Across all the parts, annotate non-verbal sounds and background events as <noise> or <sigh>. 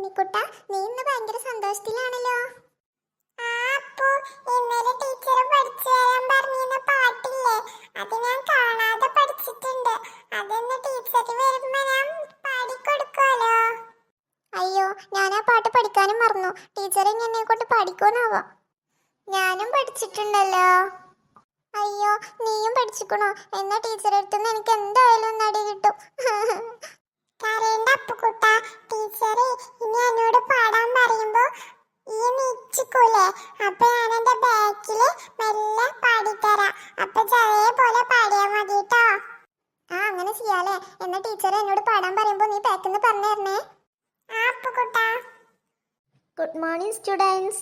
ഉണ്ണിക്കുട്ട നീ ഇന്ന് ഭയങ്കര സന്തോഷത്തിലാണല്ലോ. ഇന്നലെ ടീച്ചർ പഠിച്ചു തരാൻ പറഞ്ഞിരുന്ന പാട്ടില്ലേ? അത് ഞാൻ കാണാതെ പഠിച്ചിട്ടുണ്ട്. അതൊന്ന് ടീച്ചർ വരുമ്പോ ഞാൻ പാടിക്കൊടുക്കുമല്ലോ അയ്യോ ഞാൻ ആ പാട്ട് പഠിക്കാനും മറന്നു. ടീച്ചർ എന്നെ കൊണ്ട് പഠിക്കുമെന്നാവോ ഞാനും പഠിച്ചിട്ടുണ്ടല്ലോ. അയ്യോ നീയും പഠിച്ചിക്കണോ? എന്നാ ടീച്ചറെ അടുത്തുനിന്ന് എനിക്ക് എന്തായാലും നടി കിട്ടും. <laughs> കരേണ്ട അപ്പുക്കുട്ട. എന്നോട് പാടാൻ പറയുമ്പോ നീ പേക്കെന്ന് പറഞ്ഞു തരണേ ആ Appukutta good morning students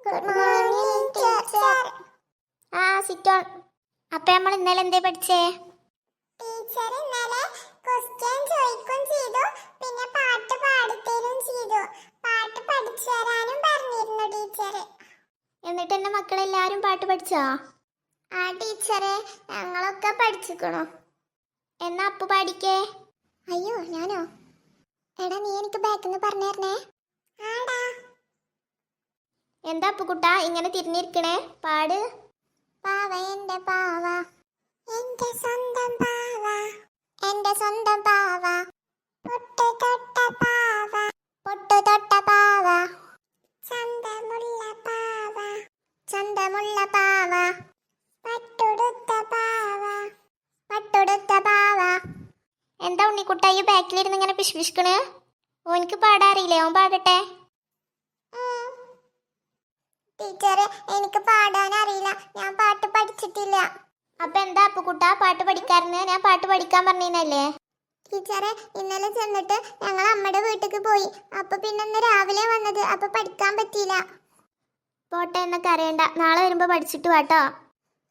good morning teacher ആ സിറ്റ് ഓൺ അപ്പൊ നമ്മൾ ഇന്നലെ എന്തേ പഠിച്ചേ? ടീച്ചർ ഇന്നലെ ക്വസ്റ്റ്യൻ ചോദിക്കും ചെയ്തു. പിന്നെ പാട്ട് പാടിത്തരും ചെയ്തു. പാട്ട് പഠിച്ചു തരാനും പറഞ്ഞിരുന്നു ടീച്ചർ. എന്നിട്ട് എന്റെ മക്കളെല്ലാരും പാട്ട് പഠിച്ചോ? ആ ടീച്ചറെ ഞങ്ങളൊക്കെ പഠിച്ചിക്കണോ. എന്നാ അപ്പു പാടിക്കേ? അയ്യോ ഞാനോ? എടാ നീ എനിക്ക് ബാക്കിന്ന് പറഞ്ഞു തരണേ ആടാ. എന്താ കുട്ട ഇങ്ങനെ തിരിഞ്ഞിരിക്കണേ? പാട്. പാവ എന്റെ പാവ. എന്റെ സ്വന്തം പാവ. എന്റെ സ്വന്തം പാവ. എന്താ ഉണ്ണിക്കുട്ട ഈ ബാക്കിലിരുന്ന് ഇങ്ങനെ പിശ്പിഷ്ക്കണ് ഓനിക്ക് പാടാറിയില്ലേ? ഓൻ പാടട്ടെ. ടീച്ചറെ എനിക്ക് പാടാൻ അറിയില്ല ഞാൻ പാട്ട് പഠിച്ചിട്ടില്ല. അപ്പൊ എന്താ അപ്പുക്കുട്ട പാട്ട് പഠിക്കാറുണ്ട് ഞാൻ പാട്ട് പഠിക്കാൻ പറഞ്ഞല്ലേ ടീച്ചറെ ഇന്നലെ ചെന്നിട്ട് ഞങ്ങൾ അമ്മയുടെ വീട്ടിലേക്ക് പോയി. അപ്പൊ പിന്നെ രാവിലെ വന്നത്. അപ്പൊ പഠിക്കാൻ പറ്റിയില്ല. പോട്ടെ എന്നൊക്കെ അറിയണ്ട. നാളെ വരുമ്പോ പഠിച്ചിട്ട് വാട്ടോ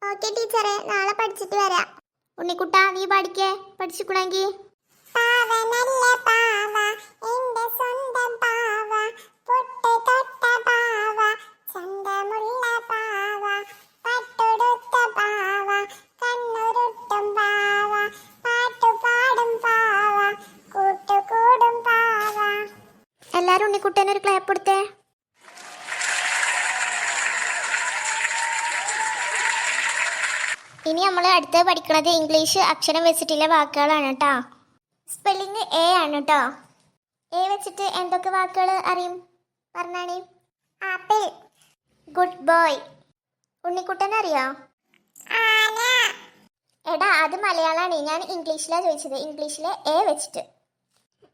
ഓക്കെ ടീച്ചറെ നാളെ പഠിച്ചിട്ട് വരാം. ഉണ്ണിക്കുട്ട നീ പഠിക്കേ പഠിച്ചിക്കുണെങ്കി. ഒരു ഇനി നമ്മൾ അടുത്ത് പഠിക്കുന്നത് ഇംഗ്ലീഷ് അക്ഷരം വെച്ചിട്ടുള്ള വാക്കുകളാണ് കേട്ടോ. സ്പെല്ലിംഗ് എ ആണ് കേട്ടോ എ വെച്ചിട്ട് എന്തൊക്കെ വാക്കുകൾ അറിയും? പറഞ്ഞാണ്. ആപ്പിൾ. Good boy. ഉണ്ണിക്കുട്ടൻ അറിയോ? എടാ അത് മലയാളമാണ് ഞാൻ ഇംഗ്ലീഷിലാണ് ചോദിച്ചത്. ഇംഗ്ലീഷിലെ എ വെച്ചിട്ട്.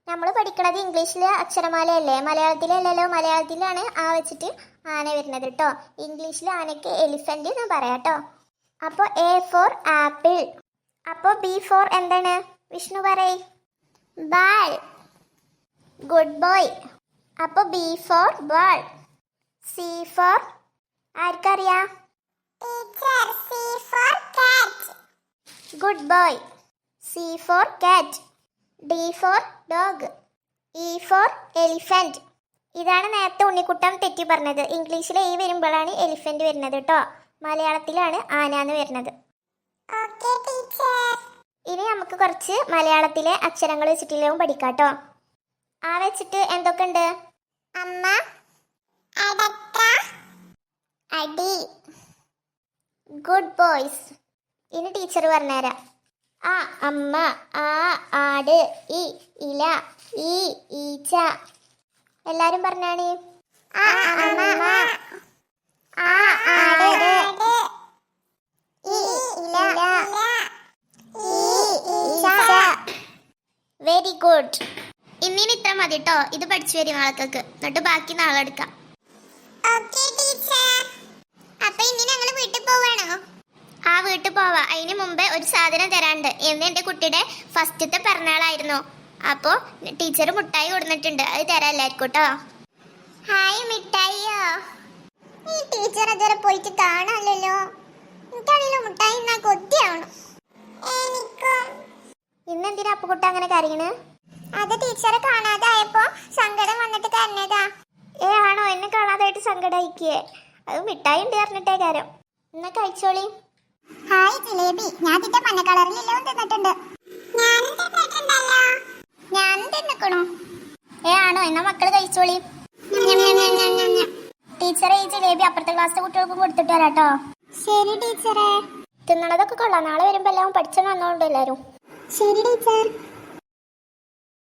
നമ്മൾ പഠിക്കണത് ഇംഗ്ലീഷിലെ അക്ഷരമാലയല്ലേ? മലയാളത്തിലല്ലല്ലോ? മലയാളത്തിലാണ് ആ വെച്ചിട്ട് ആന വരുന്നത് കേട്ടോ ഇംഗ്ലീഷിൽ ആനയ്ക്ക് എലിഫന്റ് എന്ന് പറയാം കേട്ടോ അപ്പോൾ എ ഫോർ ആപ്പിൾ. അപ്പോൾ ബി ഫോർ എന്താണ്? വിഷ്ണു പറയ്. ബാൾ ഗുഡ് ബോയ് അപ്പോൾ B for ball. C for ആർക്കറിയാം? Teacher C for cat. Good boy C for cat. D for dog. E for elephant. ഇതാണ് നേരത്തെ ഉണ്ണിക്കുട്ടം തെറ്റി പറഞ്ഞത്. ഇംഗ്ലീഷിൽ ഈ വരുമ്പോഴാണ് എലിഫന്റ് വരുന്നത് കേട്ടോ. മലയാളത്തിലാണ് ആന എന്ന് വരുന്നത്. ഓക്കെ ഇനി നമുക്ക് കുറച്ച് മലയാളത്തിലെ അക്ഷരങ്ങൾ വെച്ചിട്ടില്ലവും പഠിക്കാം കേട്ടോ ആ വെച്ചിട്ട് എന്തൊക്കെ ഉണ്ട്? അമ്മ അടി. ഗുഡ് ബോയ്സ് ഇനി ടീച്ചർ പറഞ്ഞുതരാം. ആ അമ്മ ആ ആട് ഇ ഇല ഈ ഈച്ച. എല്ലാരും പറഞ്ഞാണ്? ആ അമ്മ. ആ ആട് ഈ ഇല ഈ ഈച്ച വെരി ഗുഡ് ഇന്നിന് ഇത്ര മതി കേട്ടോ ഇത് പഠിച്ചു വരും ആൾക്കൊക്കെ എന്നിട്ട് ബാക്കി നാളെ എടുക്കാം. അപ്പൊ ഇനി ഞങ്ങൾ വീട്ടിൽ പോവാണോ? ആ വീട്ടിൽ പോവാ. അതിന് മുമ്പേ ഒരു സാധനം തരാണ്ട് എന്ന് എന്റെ കുട്ടിയുടെ ഫസ്റ്റത്തെ പിറന്നാളായിരുന്നു. അപ്പോ ടീച്ചർ മുട്ടായി കൊടുത്തിട്ടുണ്ട്. അത് തരാം എല്ലാവർക്കും കേട്ടോ ഹായ് മിഠായിയോ? ഈ ടീച്ചർ അതുവരെ പോയിട്ട് കാണാമല്ലോ എനിക്കാണല്ലോ മുട്ടായി എന്നാ കൊതിയാവണം. എനിക്കും? ഇന്നെന്തിനാ അപ്പുകുട്ട അങ്ങനെ കരയണ്? അത് ടീച്ചറെ കാണാതായപ്പോ സങ്കടം വന്നിട്ട് കരഞ്ഞതാ ഏ ആണോ? എന്നെ കാണാതായിട്ട് സങ്കടായിക്കേ. അത് മിഠായി ഉണ്ട് പറഞ്ഞിട്ടേ കാരം എന്നാ കഴിച്ചോളി. ഹായ് ജിലേബി. ഞാൻ ഇതിന്റെ മഞ്ഞ കളറിലെല്ലാം തിന്നിട്ടുണ്ട്. ഞാനും തിന്നിട്ടുണ്ടല്ലോ. ഞാനും തിന്നിക്കണു. ഏ ആണോ? എന്നാ മക്കൾ കഴിച്ചോളി. ടീച്ചറെ ഈ ജിലേബി അപ്പുറത്തെ ക്ലാസ്സിലെ കുട്ടികൾക്കും കൊടുത്തിട്ട് വരാട്ടോ. ശരി ടീച്ചറെ. തിന്നണതൊക്കെ കൊള്ളാം. നാളെ വരുമ്പോ എല്ലാം പഠിച്ചു വന്നോണ്ട് എല്ലാരും. ശരി ടീച്ചർ.